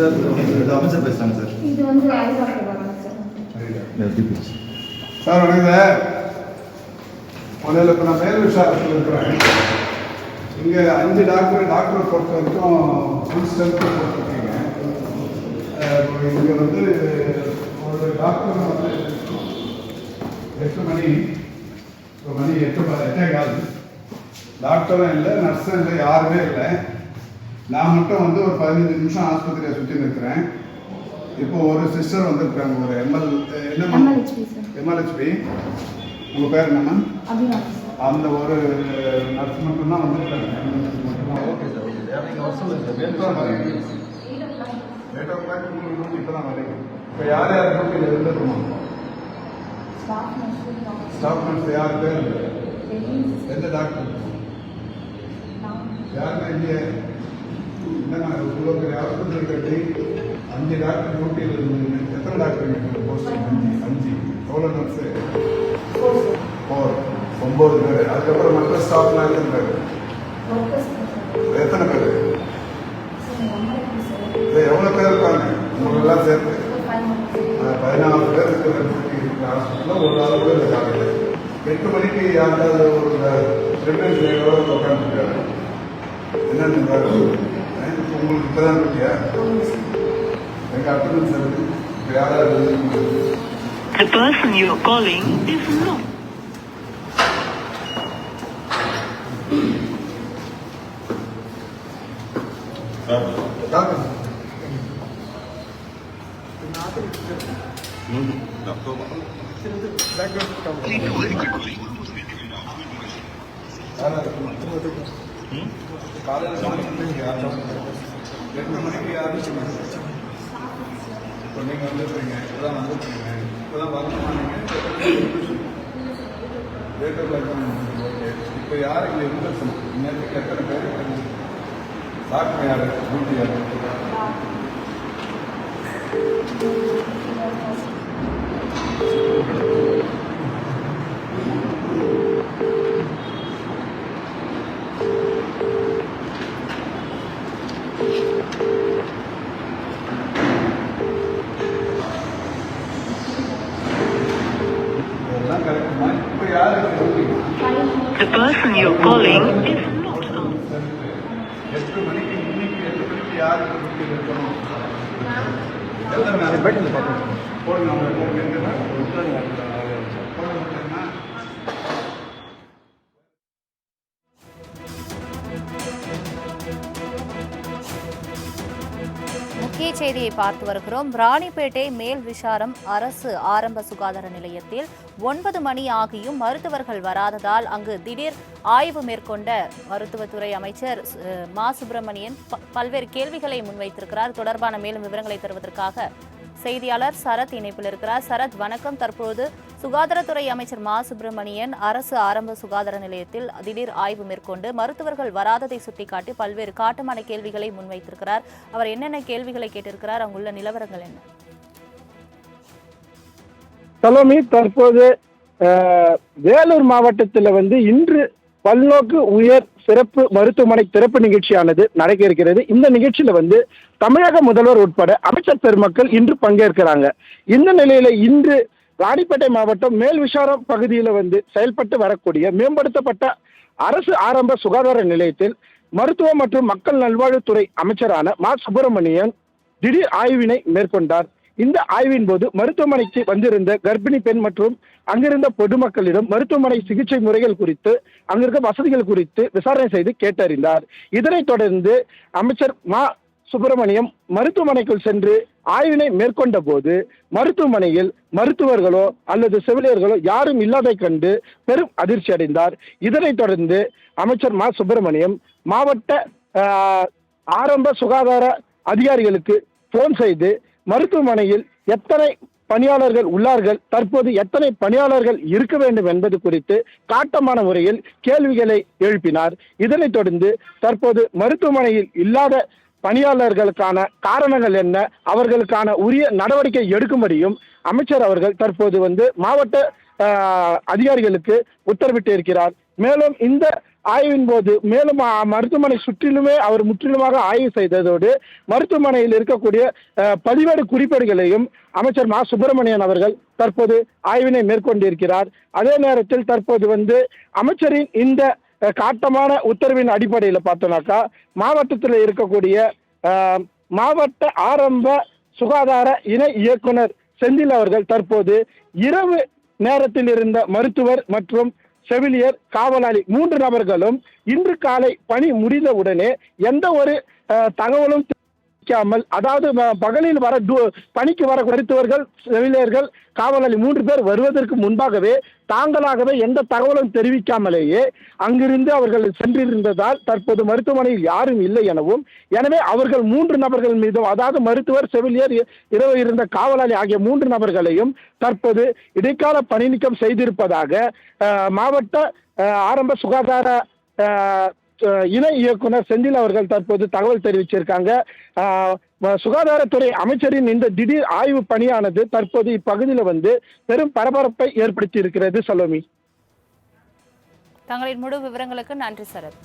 Sir இது அமைச்சர் பேசுகிறாங்க சார். இது வந்து சார். சார் வணக்கம் சார் முதல்ல இப்போ நான் மேல் விசாரத்தில் இருக்கிறேன். இங்கே அஞ்சு டாக்டர் டாக்டரை பொறுத்த வரைக்கும் ஃபுல் ஸ்ட்ரென்த்து போட்டிருக்கீங்க. இங்கே வந்து ஒரு டாக்டர் வந்து எட்டு மணி இப்போ மணி எட்டு எட்டே கால். டாக்டரும் இல்லை நர்ஸும் இல்லை யாருமே இல்லை. நான் மட்டும் வந்து ஒரு பதினஞ்சு நிமிஷம் ஆஸ்பத்திரியை சுற்றி நிற்கிறேன். இப்போ ஒரு சிஸ்டர் வந்திருக்காங்க ஒரு எம்எல் என்ன எம்எல்ஹெச்பி உங்கள் பேர் என்னம்மா அந்த ஒரு நர்ஸ் மட்டும்தான் வந்திருக்காங்க. ஓகே சார் ஓகே சார் நீங்கள் வர சொல்லுங்கள் சார் எப்போ வரீங்க எயிட் ஓ கிளாக் உங்களுக்கு இப்போ தான் வரீங்க இப்போ யார் யார் டியூட்டியில் இருந்துருமா ஸ்டாஃப் நர்ஸ் யார் பேர்? எந்த டாக்டர் யாருமே இல்லையே என்னம்மா இவ்வளோ பெரிய ஹாஸ்பிட்டல் கட்டி அஞ்சு டாக்டர் டியூட்டியில் இருந்தீங்க எத்தனை டாக்டர் இங்கே போஸ்ட் அஞ்சு அஞ்சு. எவ்வளோ நர்ஸு ஃபோர் ஒம்பது பேர். அதுக்கப்புறம் மற்ற ஸ்டாஃப்லாம் எத்தனை பேர்? எத்தனை பேர்? இல்லை எவ்வளோ பேர் இருக்காங்க? உங்களெல்லாம் சேர்த்து. பதினாலு பேர். இருக்கிற ஹாஸ்பிட்டலில் ஒரு ஆள் கூட இருக்காங்க. எட்டு மணிக்கு யாராவது ஒரு லேபரோட உட்காந்துருக்காரு என்னன்னு பாரு. உங்களுக்கு இப்போ தான் இருக்கியா எங்கள் அட்டண்டன்ஸ் இருக்கு இப்போ யாராவது The person you are calling is not. Doctor காலையில் மணிக்கு யாரும் எட்டு மணிக்கு யாரும் இப்போ நீங்கள் வந்துருக்கீங்க இப்போ தான் வந்துருக்கீங்க இப்போ தான் வரணுமா நீங்கள் லேட்டர் ஓகே இப்போ யார் இங்கே இருந்துருக்கணும் இன்னத்துக்கு எத்தனை பேர் டாக்டர் யார் டியூட்டி யார் இதெல்லாம் The person you are calling is not on. எட்டு மணிக்கு இன்னைக்கு எட்டு மணிக்கு யார் டியூட்டி இருக்கணும் எல்லாம் போடுங்க அவங்க போடுங்க போடுங்க முக்கிய செய்தியை பார்த்து வருகிறோம். ராணிப்பேட்டை மேல் விசாரம் அரசு ஆரம்ப சுகாதார நிலையத்தில் ஒன்பது மணி ஆகியும் மருத்துவர்கள் வராததால் அங்கு திடீர் ஆய்வு மேற்கொண்ட மருத்துவத்துறை அமைச்சர் மா. சுப்பிரமணியன் ப- பல்வேறு கேள்விகளை முன்வைத்திருக்கிறார். தொடர்பான மேலும் விவரங்களை தருவதற்காக செய்தியாளர் சரத் இணைப்பில் இருக்கிறார். சரத் வணக்கம். தற்போது சுகாதாரத்துறை அமைச்சர் மா. சுப்பிரமணியன் அரசு ஆரம்ப சுகாதார நிலையத்தில் திடீர் ஆய்வு மேற்கொண்டு மருத்துவர்கள் வராததை சுட்டிக்காட்டி பல்வேறு காட்டமான கேள்விகளை முன்வைத்திருக்கிறார். அவர் என்னென்ன கேள்விகளை கேட்டிருக்கிறார்? அங்குள்ள நிலவரங்கள் என்ன? சலோமி தற்போது வேலூர் மாவட்டத்தில் வந்து இன்று பல்நோக்கு உயர் சிறப்பு மருத்துவமனை திறப்பு நிகழ்ச்சியானது நடக்க இருக்கிறது இந்த நிகழ்ச்சியில வந்து தமிழக முதல்வர் உட்பட அமைச்சர் பெருமக்கள் இன்று பங்கேற்கிறாங்க. இந்த நிலையில இன்று ராணிப்பேட்டை மாவட்டம் மேல் விசாரம் பகுதியில் வந்து செயல்பட்டு வரக்கூடிய மேம்படுத்தப்பட்ட அரசு ஆரம்ப சுகாதார நிலையத்தில் மருத்துவ மற்றும் மக்கள் நல்வாழ்வுத்துறை அமைச்சரான மா. சுப்பிரமணியன் திடீர் ஆய்வினை மேற்கொண்டார். இந்த ஆய்வின் போது மருத்துவமனைக்கு வந்திருந்த கர்ப்பிணி பெண் மற்றும் அங்கிருந்த பொதுமக்களிடம் மருத்துவமனை சிகிச்சை முறைகள் குறித்து அங்கிருக்க வசதிகள் குறித்து விசாரணை செய்து கேட்டறிந்தார். இதனைத் தொடர்ந்து அமைச்சர் மா. சுப்பிரமணியம் மருத்துவமனைக்குள் சென்று ஆய்வினை மேற்கொண்ட போது மருத்துவமனையில் மருத்துவர்களோ அல்லது செவிலியர்களோ யாரும் இல்லாதை கண்டு பெரும் அதிர்ச்சி அடைந்தார். இதனைத் தொடர்ந்து அமைச்சர் மா. சுப்பிரமணியம் மாவட்ட ஆரம்ப சுகாதார அதிகாரிகளுக்கு போன் செய்து மருத்துவமனையில் எத்தனை பணியாளர்கள் உள்ளார்கள் தற்போது எத்தனை பணியாளர்கள் இருக்க வேண்டும் என்பது குறித்து காட்டமான முறையில் கேள்விகளை எழுப்பினார். இதனைத் தொடர்ந்து தற்போது மருத்துவமனையில் இல்லாத பணியாளர்களுக்கான காரணங்கள் என்ன அவர்களுக்கான உரிய நடவடிக்கை எடுக்கும்படியும் அமைச்சர் அவர்கள் தற்போது வந்து மாவட்ட அதிகாரிகளுக்கு உத்தரவிட்டு இருக்கிறார் மேலும் இந்த ஆய்வின் போது மேலும் மருத்துவமனை சுற்றிலுமே அவர் முற்றிலுமாக ஆய்வு செய்ததோடு மருத்துவமனையில் இருக்கக்கூடிய பதிவேடு குறிப்பேடுகளையும் அமைச்சர் மா. சுப்பிரமணியன் அவர்கள் தற்போது ஆய்வினை மேற்கொண்டிருக்கிறார். அதே நேரத்தில் தற்போது வந்து அமைச்சரின் இந்த காட்டமான உத்தரவின் அடிப்படையில் பார்த்தோம்னாக்கா மாவட்டத்தில் இருக்கக்கூடிய மாவட்ட ஆரம்ப சுகாதார இணை இயக்குனர் செந்தில் அவர்கள் தற்போது இரவு நேரத்தில் இருந்த மருத்துவர் மற்றும் செவிலியர் காவலாளி மூன்று நபர்களும் இன்று காலை பணி முடிந்தவுடனே எந்த ஒரு தகவலும் வைக்காமல் அதாவது பகலில் வர பணிக்கு வர மருத்துவர்கள் செவிலியர்கள் காவலாளி மூன்று பேர் வருவதற்கு முன்பாகவே தாங்களாகவே எந்த தகவலும் தெரிவிக்காமலேயே அங்கிருந்து அவர்கள் சென்றிருந்ததால் தற்போது மருத்துவமனையில் யாரும் இல்லை எனவும் எனவே அவர்கள் மூன்று நபர்கள் மீதும் அதாவது மருத்துவர் செவிலியர் இரவு இருந்த காவலாளி ஆகிய மூன்று நபர்களையும் தற்போது இடைக்கால பணி நீக்கம் செய்திருப்பதாக மாவட்ட ஆரம்ப சுகாதார இணை இயக்குனர் செந்தில் அவர்கள் தற்போது தகவல் தெரிவிச்சிருக்காங்க. சுகாதாரத்துறை அமைச்சரின் இந்த திடீர் ஆய்வு பணியானது தற்போது இப்பகுதியில் வந்து பெரும் பரபரப்பை ஏற்படுத்தி இருக்கிறது. சலோமி. தங்களின் முழு விவரங்களுக்கு நன்றி சரத்.